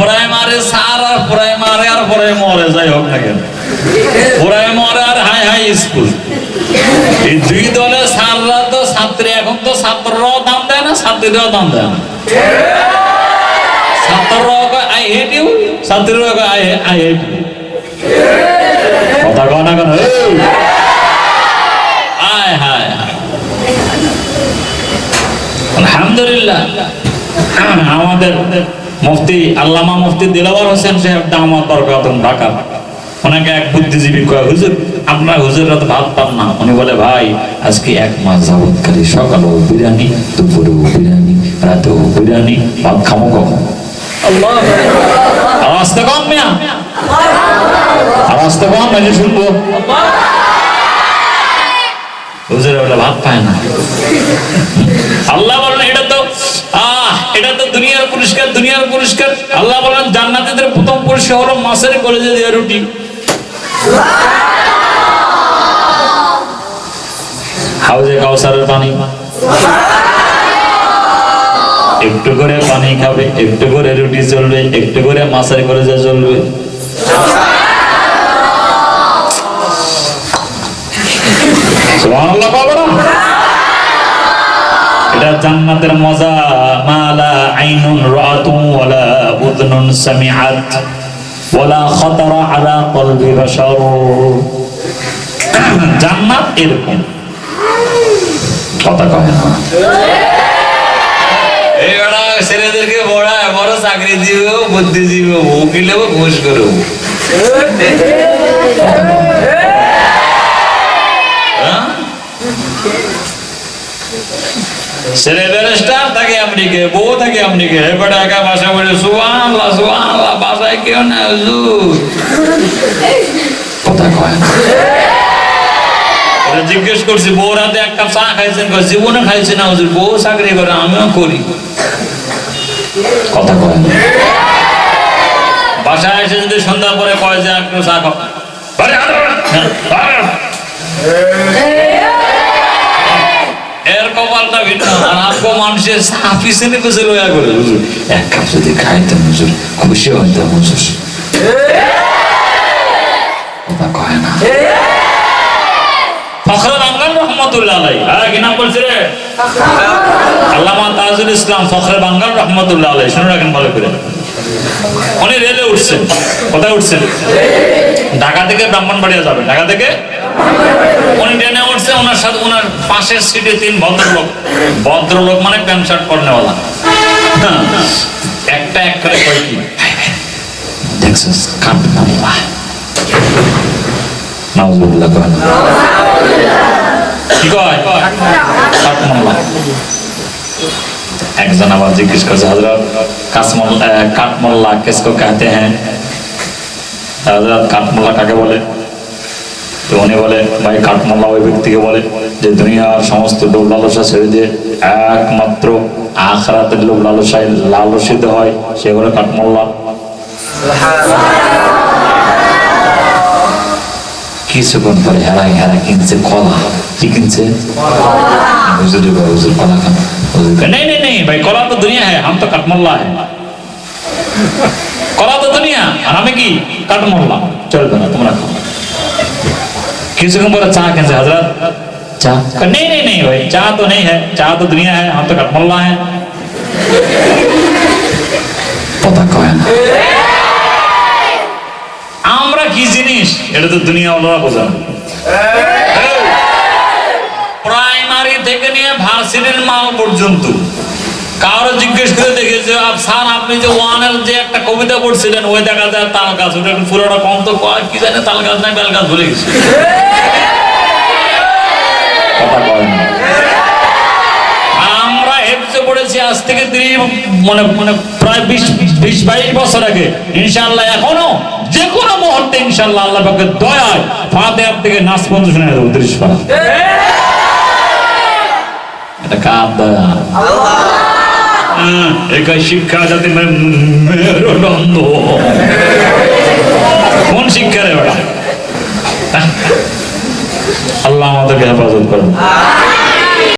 Primary সার আর primary আর পরে মরে, যাই হোক না কেন। প্রাইমারি আর হাই হাই স্কুল। এই দুই দলে সাররা তো ছাত্রী, এখন তো ছাত্ররাও দাম দেয় না, ছাত্রীরাও দাম দেয় না। ছাত্ররাও আই হেট ইউ ছাত্রীরাও আই আই হেট ইউ কথা কয় না কেন? আয় হায়। আলহামদুলিল্লাহ। আমাদের মুফতি আল্লামা মুফতি দিলাওয়ার হোসেন সাহেব দামাত বরকাতুম ঢাকা। ওনাকে এক বুদ্ধিজীবী কয় হুজুর আপনার হুজুররা তো ভাত পান না। উনি বলে ভাই আজকে এক মাস যাবত যাবৎকারী সকালেও বিরিয়ানি দুপুরেও বিরিয়ানি রাতেও বিরিয়ানি ভাত খামো কখন? আওয়াজ তো কম মিয়া। আওয়াজ তো কম নাকি শুনব। হুজুর বলে ভাত পায় না। আল্লাহ বলেন এটা তো আহ এটা তো দুনিয়ার পুরস্কার, দুনিয়ার পুরস্কার। আল্লাহ বলেন, জান্নাতীদের প্রথম পুরস্কার হলো মাছের কলেজে দেওয়া রুটি। হাউজে কাউসারের পানি। একটু করে পানি খাবে, একটু করে রুটি চলবে, একটু করে মাছের কলেজে চলবে। এটা জান্নাতের মজা মালা আইনুন রাআতু ছেলেদেরকে বড় বড় চাকরি দিব বুদ্ধি দিব ঘুষ করব হ্যাঁ? ছেলে ব্যারিস্টার থাকে আমেরিকে বউ থাকে এবারে একা বাসা বলে কেউ না হুজুর। কথা কয় জিজ্ঞেস করছি বউর হাতে এক কাপ চা খাইছেন? জীবনে খাইছে না হুজুর বউ চাকরি করে আমিও করি। কথা কয় বাসায় এসে যদি সন্ধ্যা পরে কয় যে একটু চা খাও। কপালটা ভিন্ন। আপকো মানুষের করে হুজুর। এক কাপ যদি হুজুর, খুশি হুজুর। কয় না। ফখরুল রহমতুল্লাহ আলাই হ্যাঁ কি নাম আল্লামা তাজুল ইসলাম ফখরে বাঙ্গাল রহমতুল্লাহ আলাই শুনে রাখেন ভালো করে। রেলে উঠছেন। কোথায় উঠছেন? ঢাকা থেকে ব্রাহ্মণবাড়িয়া যাবে ঢাকা থেকে? ট্রেনে ওনার সাথে ওনার পাশের সিটে তিন ভদ্রলোক। ভদ্রলোক মানে প্যান্ট শার্ট পরনেওয়ালা। একটা এক করে কয় কি কয়? কয় একজন আবার জিজ্ঞেস করছে কাঠমোল্লা কাহতে হ্যাঁ কাঠমোল্লা কাকে বলে? তো উনি বলে, ভাই কাঠমাল্লা ওই ব্যক্তিকে বলে যে, দুনিয়ার সমস্ত লোক লালসা ছেড়ে দিয়ে একমাত্র আখরাতের লোক লালসায় লালসিত হয় সেগুলো কাঠমাল্লা কিছুক্ষণ পরে হেরাই হেরা কিনছে কলা। কি কিনছে? কলা নেই নেই নেই, ভাই, কলা তো দুনিয়া হ্যাঁ হাম তো কাঠমাল্লা হ্যাঁ। কলা তো দুনিয়া, আর আমি কি কাঠমল্লা চলবে না, তোমরা কিছুক্ষণ পরে চা কিনছে হজরত চা কয়, नहीं नहीं नहीं भाई चा तो नहीं है चा तो दुनिया है हम तो कटमल्ला है কথা কয় না আমরা কি জিনিস এটা তো দুনিয়া ওনারা বোঝা প্রাইমারি থেকে নিয়ে ভার্সিটির মাল পর্যন্ত কারও জিজ্ঞেস করে দেখেছে? স্যার আপনি যে ওয়ানের যে একটা কবিতা পড়ছিলেন ওই দেখা যায় তাল গাছ ওটা একটু পুরোটা কম তো কয়, কি জানে তাল গাছ নাই বেল গাছ। ভুলে গেছে আমরা হেফজে পড়েছি আজ থেকে তিরিশ মানে মানে প্রায় বিশ বিশ বাইশ বছর আগে। ইনশাল্লাহ এখনও যে কোনো মুহূর্তে ইনশাল্লাহ আল্লাহ পাকে দয়ায় ফাতে থেকে নাচ শুনে দেবো তিরিশ পারা। এটা কার দয়া? হ্যাঁ, একাই শিক্ষা মে- মেরুদণ্ড। কোন শিক্ষা রে ওটা? আল্লাহ আমাদেরকে হেফাজত করুন।